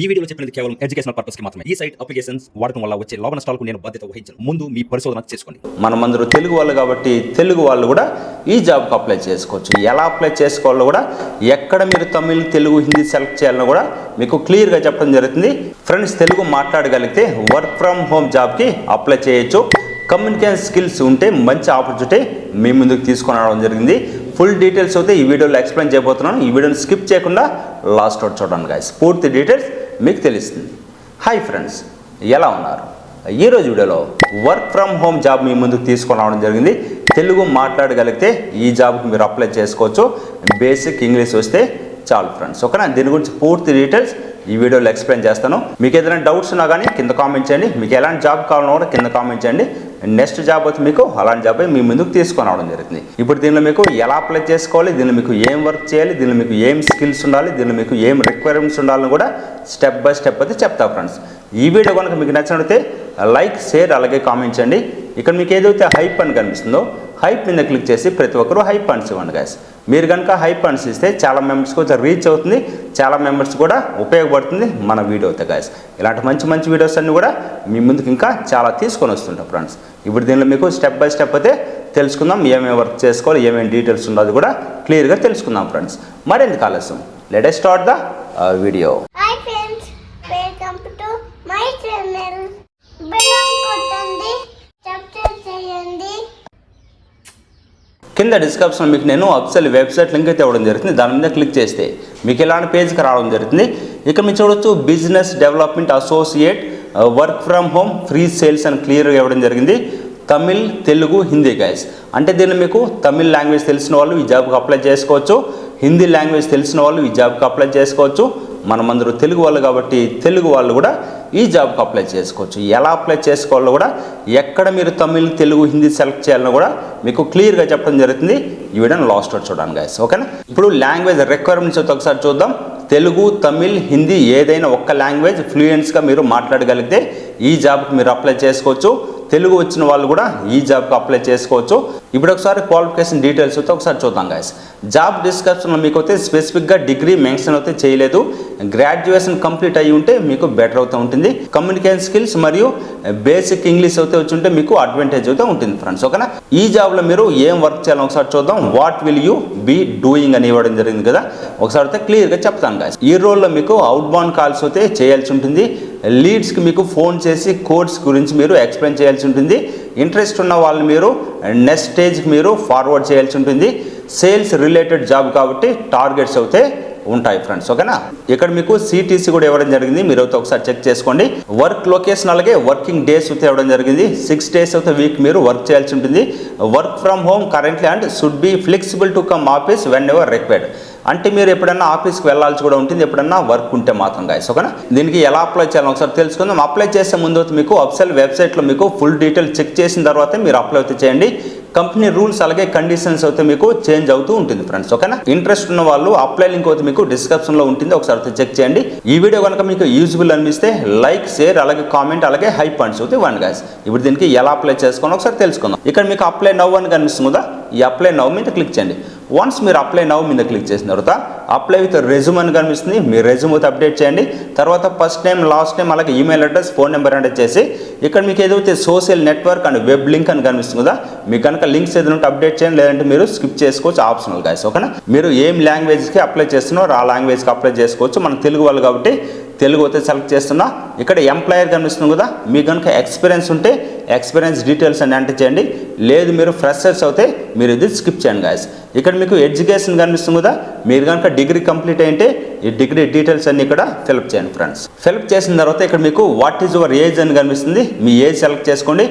ఈ వీడియోలో చెప్పినది కేవలం ఎడ్యుకేషనల్ పర్పస్కి మాత్రమే. ఈ సైట్ అప్లికేషన్స్ వాడటం వల్ల వచ్చే లాభ నష్టాలకు నేను బాధ్యత వహించను. ముందు మీ పరిశోధన చేసుకోండి. మనమందరూ తెలుగు వాళ్ళు కాబట్టి తెలుగు వాళ్ళు కూడా ఈ జాబ్కి అప్లై చేసుకోవచ్చు. ఎలా అప్లై చేసుకోవాలో కూడా ఎక్కడ మీరు తమిళ్ తెలుగు హిందీ సెలెక్ట్ చేయాలో కూడా మీకు క్లియర్గా చెప్పడం జరుగుతుంది. ఫ్రెండ్స్ తెలుగు మాట్లాడగలిగితే వర్క్ ఫ్రమ్ హోమ్ జాబ్కి అప్లై చేయొచ్చు. కమ్యూనికేషన్ స్కిల్స్ ఉంటే మంచి ఆపర్చునిటీ మీ ముందుకు తీసుకొని రావడం జరిగింది. ఫుల్ డీటెయిల్స్ అయితే ఈ వీడియోలో ఎక్స్ప్లెయిన్ చేయబోతున్నాను. ఈ వీడియోని స్కిప్ చేయకుండా లాస్ట్ అవుట్ చూడండి గాయస్ పూర్తి డీటెయిల్స్ మీకు తెలుస్తుంది. హాయ్ ఫ్రెండ్స్ ఎలా ఉన్నారు? ఈరోజు వీడియోలో వర్క్ ఫ్రమ్ హోమ్ జాబ్ మీ ముందుకు తీసుకొని రావడం జరిగింది. తెలుగు మాట్లాడగలిగితే ఈ జాబ్కి మీరు అప్లై చేసుకోవచ్చు. బేసిక్ ఇంగ్లీష్ వస్తే చాలు ఫ్రెండ్స్ ఓకేనా? దీని గురించి పూర్తి డీటెయిల్స్ ఈ వీడియోలో ఎక్స్ప్లెయిన్ చేస్తాను. మీకు ఏదైనా డౌట్స్ ఉన్నా కానీ కింద కామెంట్ చేయండి. మీకు ఎలాంటి జాబ్ కావాలన్నా కూడా కింద కామెంట్ చేయండి. నెక్స్ట్ జాబ్ అయితే మీకు అలాంటి జాబ్ మీ ముందుకు తీసుకొని రావడం జరుగుతుంది. ఇప్పుడు దీనిలో మీకు ఎలా అప్లై చేసుకోవాలి? దీనిలో మీకు ఏం వర్క్ చేయాలి? దీనిలో మీకు ఏం స్కిల్స్ ఉండాలి? దీనిలో మీకు ఏం రిక్వైర్మెంట్స్ ఉండాలని కూడా స్టెప్ బై స్టెప్ అయితే చెప్తా ఫ్రెండ్స్ ఈ వీడియో కనుక మీకు నచ్చినట్లయితే లైక్ షేర్ అలాగే కామెంట్ చేయండి. ఇక్కడ మీకు ఏదైతే హైప్ అని కనిపిస్తుందో హైప్ మీద క్లిక్ చేసి ప్రతి ఒక్కరూ హైప్ పండ్స్ ఇవ్వండి గాయస్ మీరు కనుక హైప్ అండ్స్ ఇస్తే చాలా మెంబర్స్కి కొంచెం రీచ్ అవుతుంది చాలా మెంబర్స్ కూడా ఉపయోగపడుతుంది మన వీడియో అయితే గాయస్ ఇలాంటి మంచి మంచి వీడియోస్ అన్నీ కూడా మీ ముందుకు ఇంకా చాలా తీసుకొని వస్తుంటాం ఫ్రెండ్స్ ఇప్పుడు దీనిలో మీకు స్టెప్ బై స్టెప్ అయితే తెలుసుకుందాం ఏమేమి వర్క్ చేసుకోవాలి ఏమేమి డీటెయిల్స్ ఉండదు కూడా క్లియర్గా తెలుసుకుందాం ఫ్రెండ్స్ మరెందుకు ఆలస్యం? Latest start the video friends welcome to my channel bell కొట్టండి సబ్స్క్రైబ్ చేయండి కింద డిస్క్రిప్షన్ మీకు నేను అఫీషియల్ వెబ్సైట్ లింక్ అయితే ఇవ్వడం జరుగుతుంది. దాని మీద క్లిక్ చేస్తే మీకు ఇలాంటి పేజ్కి రావడం జరుగుతుంది. ఇక్కడ మీరు చూడొచ్చు business development associate work from home free sales అని క్లియర్గా ఇవ్వడం జరిగింది. తమిళ్ తెలుగు హిందీ గైస్ అంటే దీన్ని మీకు తమిళ్ లాంగ్వేజ్ తెలిసిన వాళ్ళు ఈ జాబ్కి అప్లై చేసుకోవచ్చు. హిందీ లాంగ్వేజ్ తెలిసిన వాళ్ళు ఈ జాబ్కి అప్లై చేసుకోవచ్చు. మనమందరూ తెలుగు వాళ్ళు కాబట్టి తెలుగు వాళ్ళు కూడా ఈ జాబ్కి అప్లై చేసుకోవచ్చు. ఎలా అప్లై చేసుకోవాలో కూడా ఎక్కడ మీరు తమిళ్ తెలుగు హిందీ సెలెక్ట్ చేయాలో కూడా మీకు క్లియర్గా చెప్పడం జరుగుతుంది. ఈ వీడియోని లాస్ట్ చూడండి గాయస్ ఓకేనా ఇప్పుడు లాంగ్వేజ్ రిక్వైర్మెంట్స్ అయితే ఒకసారి చూద్దాం. తెలుగు తమిళ్ హిందీ ఏదైనా ఒక్క లాంగ్వేజ్ ఫ్లూయెంట్స్గా మీరు మాట్లాడగలిగితే ఈ జాబ్కి మీరు అప్లై చేసుకోవచ్చు. తెలుగు వచ్చిన వాళ్ళు కూడా ఈ జాబ్కి అప్లై చేసుకోవచ్చు. ఇప్పుడు ఒకసారి క్వాలిఫికేషన్ డీటెయిల్స్ అయితే ఒకసారి చూద్దాం గాయస్ జాబ్ డిస్క్రిప్షన్లో మీకు అయితే స్పెసిఫిక్గా డిగ్రీ మెన్షన్ అయితే చేయలేదు. గ్రాడ్యుయేషన్ కంప్లీట్ అయ్యి ఉంటే మీకు బెటర్ అవుతూ ఉంటుంది. కమ్యూనికేషన్ స్కిల్స్ మరియు బేసిక్ ఇంగ్లీష్ అయితే వచ్చి ఉంటే మీకు అడ్వాంటేజ్ అయితే ఉంటుంది ఫ్రెండ్స్ ఓకేనా ఈ జాబ్లో మీరు ఏం వర్క్ చేయాలో ఒకసారి చూద్దాం. What will you be doing అని ఇవ్వడం జరిగింది కదా? ఒకసారి అయితే క్లియర్గా చెప్తాను గాయస్ ఈ రోల్లో మీకు అవుట్ బౌండ్ కాల్స్ అయితే చేయాల్సి ఉంటుంది. లీడ్స్కి మీకు ఫోన్ చేసి కోర్స్ గురించి మీరు ఎక్స్ప్లెయిన్ చేయాల్సి ఉంటుంది. ఇంట్రెస్ట్ ఉన్న వాళ్ళు మీరు నెక్స్ట్ స్టేజ్కి మీరు ఫార్వర్డ్ చేయాల్సి ఉంటుంది. సేల్స్ రిలేటెడ్ జాబ్ కాబట్టి టార్గెట్స్ అయితే ఉంటాయి ఫ్రెండ్స్ ఓకేనా ఇక్కడ మీకు సిటీసీ కూడా ఇవ్వడం జరిగింది. మీరు అయితే ఒకసారి చెక్ చేసుకోండి. వర్క్ లొకేషన్ అలాగే వర్కింగ్ డేస్ అయితే ఇవ్వడం జరిగింది. సిక్స్ డేస్ అయితే వీక్ మీరు వర్క్ చేయాల్సి ఉంటుంది. Work from home currently and should be flexible to come office whenever required అంటే మీరు ఎప్పుడన్నా ఆఫీస్కి వెళ్ళాల్సి కూడా ఉంటుంది ఎప్పుడన్నా వర్క్ ఉంటే మాత్రం గాయస్ ఓకేనా? దీనికి ఎలా అప్లై చేయాలో ఒకసారి తెలుసుకుందాం. అప్లై చేసే ముందు మీకు అఫ్సల్ వెబ్సైట్లో మీకు ఫుల్ డీటెయిల్ చెక్ చేసిన తర్వాతే మీరు అప్లై అయితే చేయండి. కంపెనీ రూల్స్ అలాగే కండిషన్స్ అయితే మీకు చేంజ్ అవుతూ ఉంటుంది ఫ్రెండ్స్ ఓకేనా? ఇంట్రెస్ట్ ఉన్న వాళ్ళు అప్లై లింక్ అయితే మీకు డిస్క్రిప్షన్లో ఉంటుంది. ఒకసారి అయితే చెక్ చేయండి. ఈ వీడియో కనుక మీకు యూజ్ఫుల్ అనిపిస్తే లైక్ షేర్ అలాగే కామెంట్ అలాగే హై పాయింట్స్ అయితే వన్ గాయస్ ఇప్పుడు దీనికి ఎలా అప్లై చేసుకోవాలో ఒకసారి తెలుసుకుందాం. ఇక్కడ మీకు అప్లై నవ్ అని కనిపిస్తుంది కదా? ఈ అప్లై నవ్ మీద క్లిక్ చేయండి. వన్స్ మీరు అప్లై నవ్ మీద క్లిక్ చేసిన తర్వాత అప్లై విత్ రెజ్యూమ్ అని కనిపిస్తుంది. మీ రెజ్యూమ్ అయితే అప్డేట్ చేయండి. తర్వాత ఫస్ట్ నేమ్ లాస్ట్ నేమ్ అలాగే ఈమెయిల్ అడ్రస్ ఫోన్ నెంబర్ అంటే చేసి ఇక్కడ మీకు ఏదైతే social network and web link అని కనిపిస్తుంది కదా మీకు కనుక లింక్స్ ఏదైనా ఉంటే అప్డేట్ చేయండి. లేదంటే మీరు స్కిప్ చేసుకోవచ్చు ఆప్షనల్ గాయస్ ఓకేనా మీరు ఏం లాంగ్వేజ్కి అప్లై చేస్తున్నారో ఆ లాంగ్వేజ్కి అప్లై చేసుకోవచ్చు. మన తెలుగు వాళ్ళు కాబట్టి తెలుగు అయితే సెలెక్ట్ చేస్తున్నా. ఇక్కడ ఎంప్లాయర్ కనిపిస్తుంది కదా మీకు కనుక ఎక్స్పీరియన్స్ ఉంటే ఎక్స్పీరియన్స్ డీటెయిల్స్ అని ఎంటర్ చేయండి. లేదు మీరు ఫ్రెషర్స్ అయితే మీరు ఇది స్కిప్ చేయండి గాయస్ ఇక్కడ మీకు ఎడ్యుకేషన్ కనిపిస్తుంది కదా మీరు కనుక డిగ్రీ కంప్లీట్ అయింటే ఈ డిగ్రీ డీటెయిల్స్ అన్ని ఇక్కడ ఫిలప్ చేయండి ఫ్రెండ్స్ ఫిలప్ చేసిన తర్వాత ఇక్కడ మీకు వాట్ ఈజ్ యువర్ ఏజ్ అని కనిపిస్తుంది. మీ ఏజ్ సెలెక్ట్ చేసుకోండి.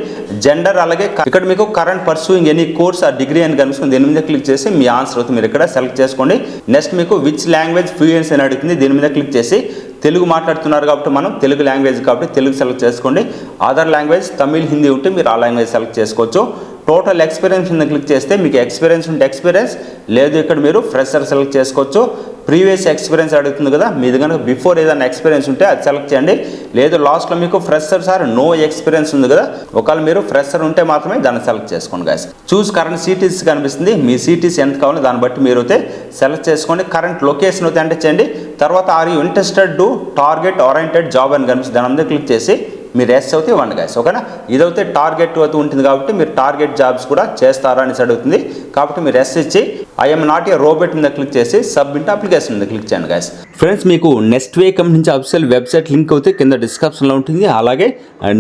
జెండర్ అలాగే ఇక్కడ మీకు కరెంట్ పర్సూయింగ్ ఎనీ కోర్స్ ఆ డిగ్రీ అని కనిపిస్తుంది. దీని మీద క్లిక్ చేసి మీ ఆన్సర్ అవుతుంది. మీరు ఇక్కడ సెలెక్ట్ చేసుకోండి. నెక్స్ట్ మీకు విచ్ లాంగ్వేజ్ ఫ్లూయెన్స్ అని అడుగుతుంది. దీని మీద క్లిక్ చేసి తెలుగు మాట్లాడుతున్నారు కాబట్టి మనం తెలుగు లాంగ్వేజ్ కాబట్టి తెలుగు సెలెక్ట్ చేసుకోండి. అదర్ లాంగ్వేజ్ తమిళ్ హిందీ ఉంటే మీరు ఆ లాంగ్వేజ్ సెలెక్ట్ చేసుకోవచ్చు. టోటల్ ఎక్స్పీరియన్స్ మీద క్లిక్ చేస్తే మీకు ఎక్స్పీరియన్స్ ఉంటే ఎక్స్పీరియన్స్ లేదు ఇక్కడ మీరు ఫ్రెషర్ సెలెక్ట్ చేసుకోవచ్చు. ప్రీవియస్ ఎక్స్పీరియన్స్ అడుగుతుంది కదా మీది కనుక బిఫోర్ ఏదైనా ఎక్స్పీరియన్స్ ఉంటే అది సెలెక్ట్ చేయండి. లేదు లాస్ట్లో మీకు ఫ్రెషర్ సార్ నో ఎక్స్పీరియన్స్ ఉంది కదా ఒకవేళ మీరు ఫ్రెషర్ ఉంటే మాత్రమే దాన్ని సెలెక్ట్ చేసుకోండి గాయస్ చూస్ కరెంట్ సిటీస్ కనిపిస్తుంది. మీ సిటీస్ ఎంత కావాలో దాన్ని బట్టి మీరు అయితే సెలెక్ట్ చేసుకోండి. కరెంట్ లొకేషన్ అయితే అంటే చేయండి. తర్వాత are you interested to target oriented job అని కనిపిస్తుంది దాని మీద క్లిక్ చేసి మీరు ఎస్ అవుతే వన్ గాయస్ ఓకేనా ఇదైతే టార్గెట్ అవుతూ ఉంటుంది కాబట్టి మీరు టార్గెట్ జాబ్స్ కూడా చేస్తారా అని అడుగుతుంది. కాబట్టి మీరు ఎస్ ఇచ్చి ఐఎమ్ నాట్ ఏ రోబోట్ మీద క్లిక్ చేసి సబ్మిట్ అప్లికేషన్ మీద క్లిక్ చేయండి గాయస్ ఫ్రెండ్స్ మీకు నెక్స్ట్ వే కంపెనీ నుంచి వెబ్సైట్ లింక్ అయితే కింద డిస్క్రిప్షన్లో ఉంటుంది. అలాగే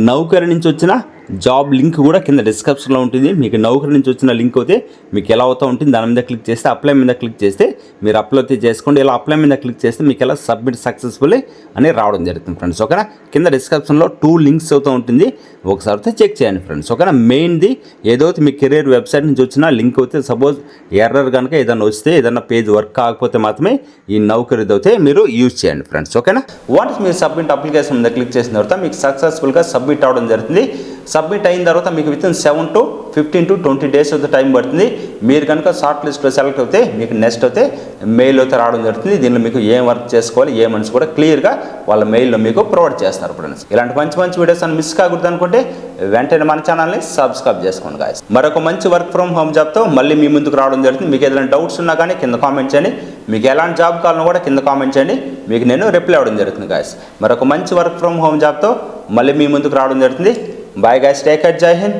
నౌకరి నుంచి వచ్చిన జాబ్ లింక్ కూడా కింద డిస్క్రిప్షన్లో ఉంటుంది. మీకు నౌకరి నుంచి వచ్చిన లింక్ అయితే మీకు ఎలా అవుతా ఉంటుంది దాని మీద క్లిక్ చేస్తే అప్లై మీద క్లిక్ చేస్తే మీరు అప్లై అయితే చేసుకోండి. ఇలా అప్లై మీద క్లిక్ చేస్తే మీకు ఎలా సబ్మిట్ సక్సెస్ఫుల్ అని రావడం జరుగుతుంది ఫ్రెండ్స్ ఓకేనా? కింద డిస్క్రిప్షన్లో టూ లింక్స్ అవుతూ ఉంటుంది. ఒకసారి అయితే చెక్ చేయండి ఫ్రెండ్స్ ఓకేనా? మెయిన్ది ఏదైతే మీ కెరీర్ వెబ్సైట్ నుంచి వచ్చిన లింక్ అయితే సపోజ్ ఎర్రర్ కనుక ఏదైనా వస్తే ఏదైనా పేజ్ వర్క్ కాకపోతే మాత్రమే ఈ నౌకరి అయితే మీరు యూజ్ చేయండి ఫ్రెండ్స్ ఓకేనా వన్స్ మీరు సబ్మిట్ అప్లికేషన్ మీద క్లిక్ చేసిన తర్వాత మీకు సక్సెస్ఫుల్గా సబ్మిట్ అవ్వడం జరుగుతుంది. సబ్మిట్ అయిన తర్వాత మీకు within seven to fifteen to twenty days అయితే టైం పడుతుంది. మీరు కనుక షార్ట్ లిస్ట్లో సెలెక్ట్ అవుతే మీకు నెక్స్ట్ అయితే మెయిల్ అయితే రావడం జరుగుతుంది. దీనిలో మీకు ఏం వర్క్ చేసుకోవాలి ఏ మనిషి కూడా క్లియర్గా వాళ్ళ మెయిల్లో మీకు ప్రొవైడ్ చేస్తారు ఫ్రెండ్స్ ఇలాంటి మంచి మంచి వీడియోస్ అని మిస్ కాకూడదు అనుకుంటే వెంటనే మన ఛానల్ని సబ్స్క్రైబ్ చేసుకోండి గాయస్ మరొక మంచి వర్క్ ఫ్రమ్ హోమ్ జాబ్తో మళ్ళీ మీ ముందుకు రావడం జరుగుతుంది. మీకు ఏదైనా డౌట్స్ ఉన్నా కానీ కింద కామెంట్ చేయండి. మీకు ఎలాంటి జాబ్ కావాలన్నా కూడా కింద కామెంట్ చేయండి. మీకు నేను రిప్లై అవ్వడం జరుగుతుంది గాయస్ మరొక మంచి వర్క్ ఫ్రమ్ హోమ్ జాబ్తో మళ్ళీ మీ ముందుకు రావడం జరుగుతుంది. బాయ్ గాయస్ టేక్ కేర్ జై హింద్